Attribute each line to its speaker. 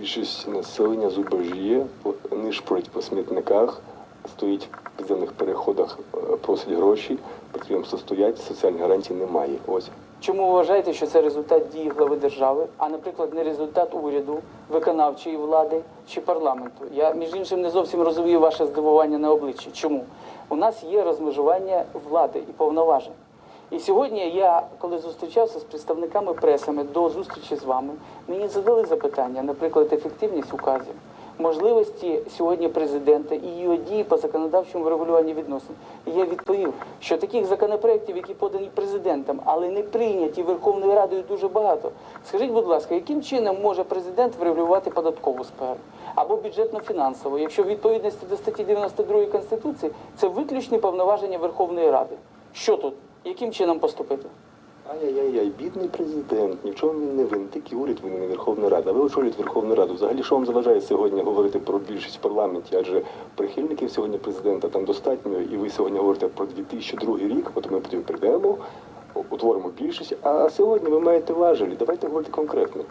Speaker 1: Більшість населення зубожіє, нишпорить по смітниках, стоїть в підземних переходах, е, просить гроші, підприємства стоять, соціальних гарантій немає. Ось.
Speaker 2: Чому ви вважаєте, що це результат дії глави держави, а, наприклад, не результат уряду, виконавчої влади чи парламенту? Я між іншим не зовсім розумію ваше здивування на обличчі. Чому? У нас є розмежування влади і повноважень. І сьогодні я, коли зустрічався з представниками пресами до зустрічі з вами, мені задали запитання, наприклад, ефективність указів, можливості сьогодні президента і його дії по законодавчому врегулюванню відносин. І я відповів, що таких законопроєктів, які подані президентом, але не прийняті Верховною Радою, дуже багато. Скажіть, будь ласка, яким чином може президент врегулювати податкову сферу або бюджетно-фінансову, якщо в відповідності до статті 92 Конституції це виключні повноваження Верховної Ради? Що тут? Яким чином поступити?
Speaker 1: Ай-яй-яй, бідний президент, ні в чому він не винен, тільки уряд винен, Верховна Рада. Ви очолюєте Верховну Раду. Взагалі, що вам заважає сьогодні говорити про більшість в парламенті? Адже прихильників сьогодні президента там достатньо, і ви сьогодні говорите про 2002 рік, от ми потім прийдемо, утворимо більшість. А сьогодні ви маєте важелі. Давайте говорити конкретно.